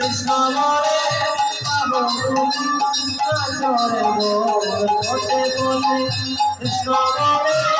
কৃষ্ণ মরে কৃষ্ণ মরে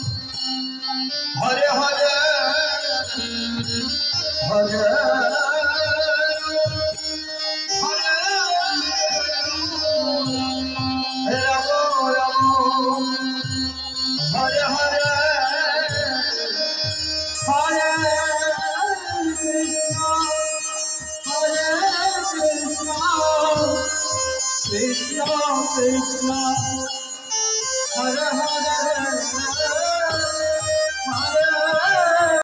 হরে হরে হরে হরে। হরে হরে কৃষ্ণ।